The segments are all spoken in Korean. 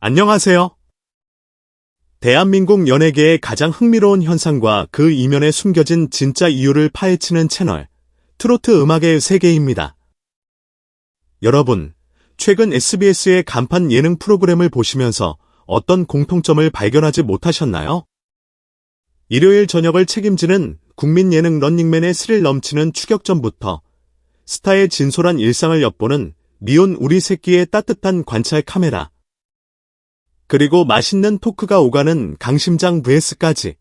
안녕하세요. 대한민국 연예계의 가장 흥미로운 현상과 그 이면에 숨겨진 진짜 이유를 파헤치는 채널, 트로트 음악의 세계입니다. 여러분, 최근 SBS의 간판 예능 프로그램을 보시면서 어떤 공통점을 발견하지 못하셨나요? 일요일 저녁을 책임지는 국민 예능 런닝맨의 스릴 넘치는 추격전부터 스타의 진솔한 일상을 엿보는 미운 우리 새끼의 따뜻한 관찰 카메라. 그리고 맛있는 토크가 오가는 강심장 vs까지.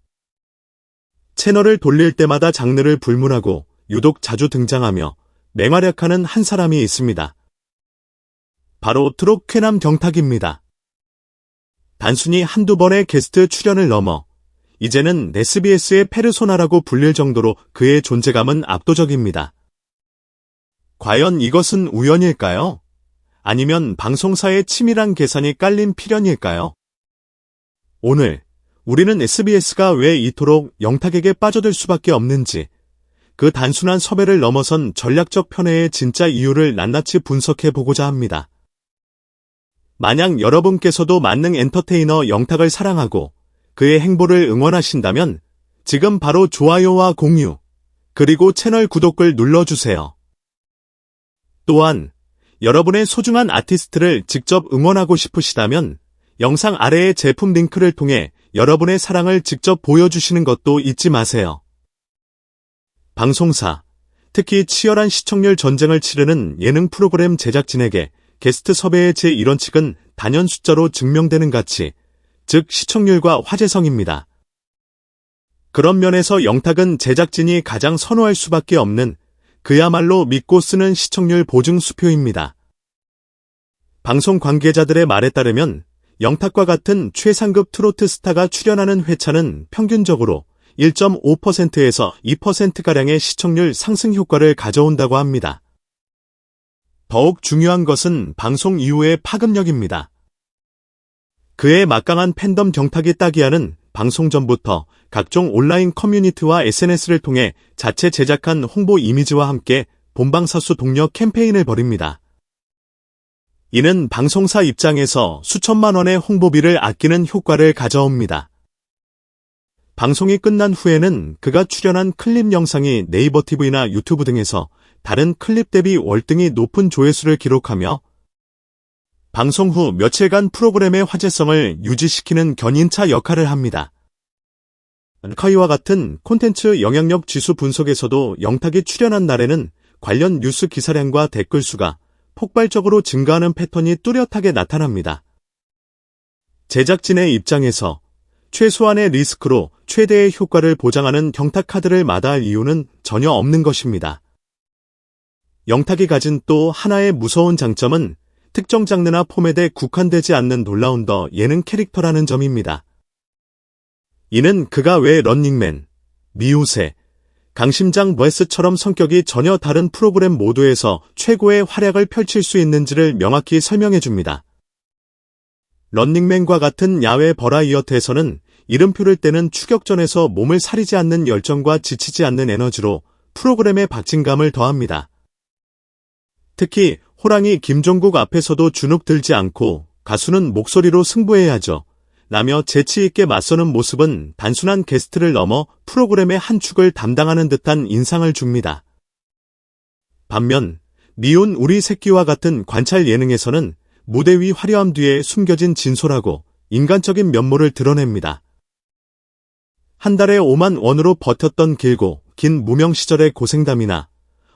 채널을 돌릴 때마다 장르를 불문하고 유독 자주 등장하며 맹활약하는 한 사람이 있습니다. 바로 트롯 쾌남 경탁입니다. 단순히 한두 번의 게스트 출연을 넘어 이제는 SBS의 페르소나라고 불릴 정도로 그의 존재감은 압도적입니다. 과연 이것은 우연일까요? 아니면 방송사의 치밀한 계산이 깔린 필연일까요? 오늘 우리는 SBS가 왜 이토록 영탁에게 빠져들 수밖에 없는지 그 단순한 섭외를 넘어선 전략적 편애의 진짜 이유를 낱낱이 분석해 보고자 합니다. 만약 여러분께서도 만능 엔터테이너 영탁을 사랑하고 그의 행보를 응원하신다면 지금 바로 좋아요와 공유, 그리고 채널 구독을 눌러주세요. 또한 여러분의 소중한 아티스트를 직접 응원하고 싶으시다면 영상 아래의 제품 링크를 통해 여러분의 사랑을 직접 보여주시는 것도 잊지 마세요. 방송사, 특히 치열한 시청률 전쟁을 치르는 예능 프로그램 제작진에게 게스트 섭외의 제1원칙은 단연 숫자로 증명되는 가치, 즉 시청률과 화제성입니다. 그런 면에서 영탁은 제작진이 가장 선호할 수밖에 없는 그야말로 믿고 쓰는 시청률 보증 수표입니다. 방송 관계자들의 말에 따르면 영탁과 같은 최상급 트로트 스타가 출연하는 회차는 평균적으로 1.5%에서 2%가량의 시청률 상승 효과를 가져온다고 합니다. 더욱 중요한 것은 방송 이후의 파급력입니다. 그의 막강한 팬덤 경탁이 따기하는 방송 전부터 각종 온라인 커뮤니티와 SNS를 통해 자체 제작한 홍보 이미지와 함께 본방사수 독려 캠페인을 벌입니다. 이는 방송사 입장에서 수천만 원의 홍보비를 아끼는 효과를 가져옵니다. 방송이 끝난 후에는 그가 출연한 클립 영상이 네이버 TV나 유튜브 등에서 다른 클립 대비 월등히 높은 조회수를 기록하며 방송 후 며칠간 프로그램의 화제성을 유지시키는 견인차 역할을 합니다. 커이와 같은 콘텐츠 영향력 지수 분석에서도 영탁이 출연한 날에는 관련 뉴스 기사량과 댓글 수가 폭발적으로 증가하는 패턴이 뚜렷하게 나타납니다. 제작진의 입장에서 최소한의 리스크로 최대의 효과를 보장하는 경탁 카드를 마다할 이유는 전혀 없는 것입니다. 영탁이 가진 또 하나의 무서운 장점은 특정 장르나 포맷에 국한되지 않는 놀라운 더 예능 캐릭터라는 점입니다. 이는 그가 왜 런닝맨, 미우새, 강심장 버스처럼 성격이 전혀 다른 프로그램 모두에서 최고의 활약을 펼칠 수 있는지를 명확히 설명해 줍니다. 런닝맨과 같은 야외 버라이어트에서는 이름표를 떼는 추격전에서 몸을 사리지 않는 열정과 지치지 않는 에너지로 프로그램의 박진감을 더합니다. 특히 호랑이 김종국 앞에서도 주눅 들지 않고 가수는 목소리로 승부해야죠. 라며 재치있게 맞서는 모습은 단순한 게스트를 넘어 프로그램의 한 축을 담당하는 듯한 인상을 줍니다. 반면 미운 우리 새끼와 같은 관찰 예능에서는 무대 위 화려함 뒤에 숨겨진 진솔하고 인간적인 면모를 드러냅니다. 한 달에 5만 원으로 버텼던 길고 긴 무명 시절의 고생담이나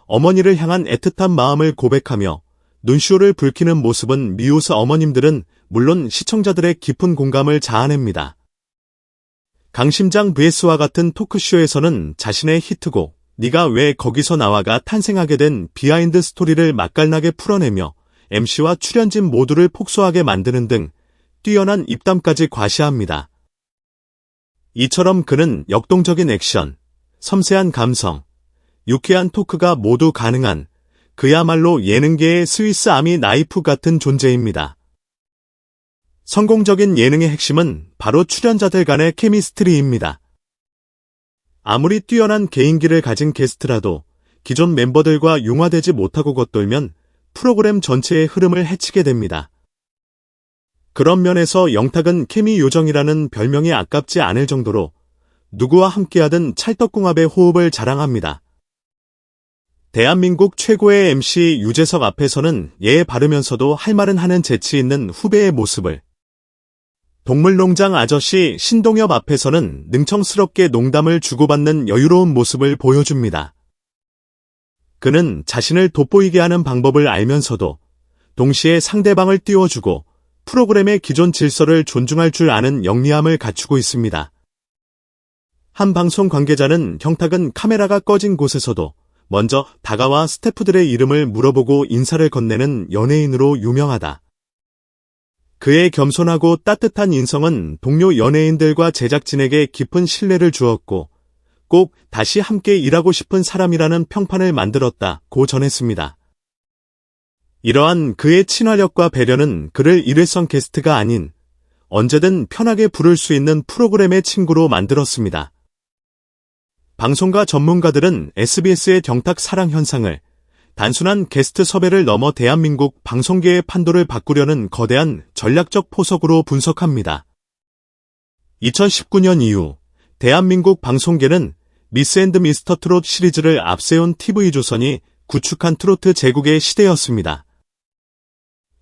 어머니를 향한 애틋한 마음을 고백하며 눈시울을 붉히는 모습은 미우스 어머님들은 물론 시청자들의 깊은 공감을 자아냅니다. 강심장 vs와 같은 토크쇼에서는 자신의 히트곡 네가 왜 거기서 나와가 탄생하게 된 비하인드 스토리를 맛깔나게 풀어내며 MC와 출연진 모두를 폭소하게 만드는 등 뛰어난 입담까지 과시합니다. 이처럼 그는 역동적인 액션, 섬세한 감성, 유쾌한 토크가 모두 가능한 그야말로 예능계의 스위스 아미 나이프 같은 존재입니다. 성공적인 예능의 핵심은 바로 출연자들 간의 케미스트리입니다. 아무리 뛰어난 개인기를 가진 게스트라도 기존 멤버들과 융화되지 못하고 겉돌면 프로그램 전체의 흐름을 해치게 됩니다. 그런 면에서 영탁은 케미 요정이라는 별명이 아깝지 않을 정도로 누구와 함께하든 찰떡궁합의 호흡을 자랑합니다. 대한민국 최고의 MC 유재석 앞에서는 예에 바르면서도 할 말은 하는 재치 있는 후배의 모습을 동물농장 아저씨 신동엽 앞에서는 능청스럽게 농담을 주고받는 여유로운 모습을 보여줍니다. 그는 자신을 돋보이게 하는 방법을 알면서도 동시에 상대방을 띄워주고 프로그램의 기존 질서를 존중할 줄 아는 영리함을 갖추고 있습니다. 한 방송 관계자는 형탁은 카메라가 꺼진 곳에서도 먼저 다가와 스태프들의 이름을 물어보고 인사를 건네는 연예인으로 유명하다. 그의 겸손하고 따뜻한 인성은 동료 연예인들과 제작진에게 깊은 신뢰를 주었고 꼭 다시 함께 일하고 싶은 사람이라는 평판을 만들었다고 전했습니다. 이러한 그의 친화력과 배려는 그를 일회성 게스트가 아닌 언제든 편하게 부를 수 있는 프로그램의 친구로 만들었습니다. 방송가 전문가들은 SBS의 경탁 사랑 현상을 단순한 게스트 섭외를 넘어 대한민국 방송계의 판도를 바꾸려는 거대한 전략적 포석으로 분석합니다. 2019년 이후 대한민국 방송계는 미스 앤드 미스터 트롯 시리즈를 앞세운 TV조선이 구축한 트로트 제국의 시대였습니다.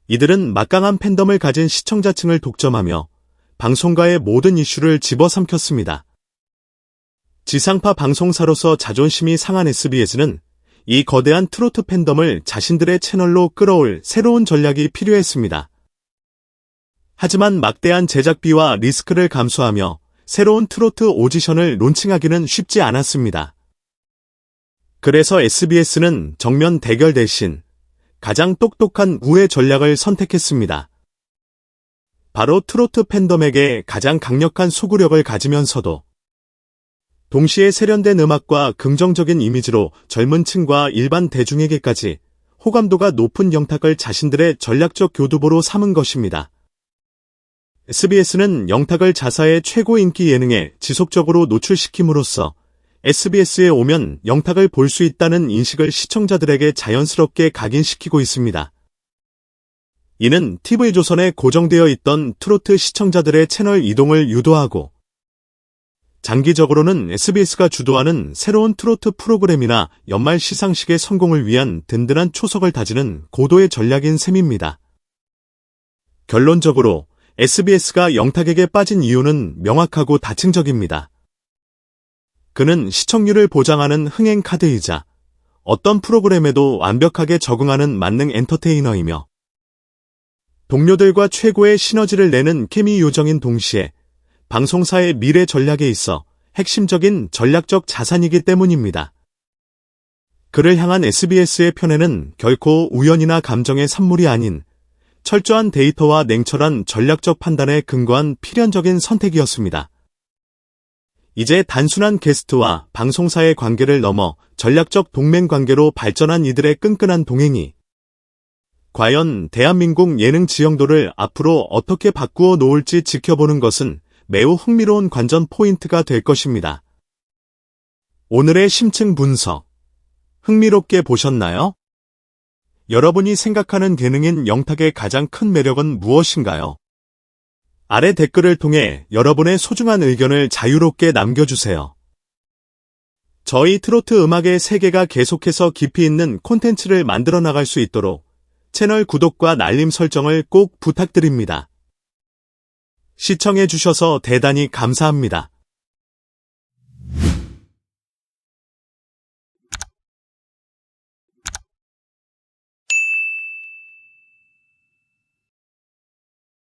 이들은 막강한 팬덤을 가진 시청자층을 독점하며 방송가의 모든 이슈를 집어삼켰습니다. 지상파 방송사로서 자존심이 상한 SBS는 이 거대한 트로트 팬덤을 자신들의 채널로 끌어올 새로운 전략이 필요했습니다. 하지만 막대한 제작비와 리스크를 감수하며 새로운 트로트 오디션을 론칭하기는 쉽지 않았습니다. 그래서 SBS는 정면 대결 대신 가장 똑똑한 우회 전략을 선택했습니다. 바로 트로트 팬덤에게 가장 강력한 소구력을 가지면서도 동시에 세련된 음악과 긍정적인 이미지로 젊은 층과 일반 대중에게까지 호감도가 높은 영탁을 자신들의 전략적 교두보로 삼은 것입니다. SBS는 영탁을 자사의 최고 인기 예능에 지속적으로 노출시킴으로써 SBS에 오면 영탁을 볼 수 있다는 인식을 시청자들에게 자연스럽게 각인시키고 있습니다. 이는 TV조선에 고정되어 있던 트로트 시청자들의 채널 이동을 유도하고 장기적으로는 SBS가 주도하는 새로운 트로트 프로그램이나 연말 시상식의 성공을 위한 든든한 초석을 다지는 고도의 전략인 셈입니다. 결론적으로 SBS가 영탁에게 빠진 이유는 명확하고 다층적입니다. 그는 시청률을 보장하는 흥행 카드이자 어떤 프로그램에도 완벽하게 적응하는 만능 엔터테이너이며 동료들과 최고의 시너지를 내는 케미 요정인 동시에 방송사의 미래 전략에 있어 핵심적인 전략적 자산이기 때문입니다. 그를 향한 SBS의 편에는 결코 우연이나 감정의 산물이 아닌 철저한 데이터와 냉철한 전략적 판단에 근거한 필연적인 선택이었습니다. 이제 단순한 게스트와 방송사의 관계를 넘어 전략적 동맹 관계로 발전한 이들의 끈끈한 동행이 과연 대한민국 예능 지형도를 앞으로 어떻게 바꾸어 놓을지 지켜보는 것은 매우 흥미로운 관전 포인트가 될 것입니다. 오늘의 심층 분석. 흥미롭게 보셨나요? 여러분이 생각하는 예능인 영탁의 가장 큰 매력은 무엇인가요? 아래 댓글을 통해 여러분의 소중한 의견을 자유롭게 남겨주세요. 저희 트로트 음악의 세계가 계속해서 깊이 있는 콘텐츠를 만들어 나갈 수 있도록 채널 구독과 알림 설정을 꼭 부탁드립니다. 시청해주셔서 대단히 감사합니다.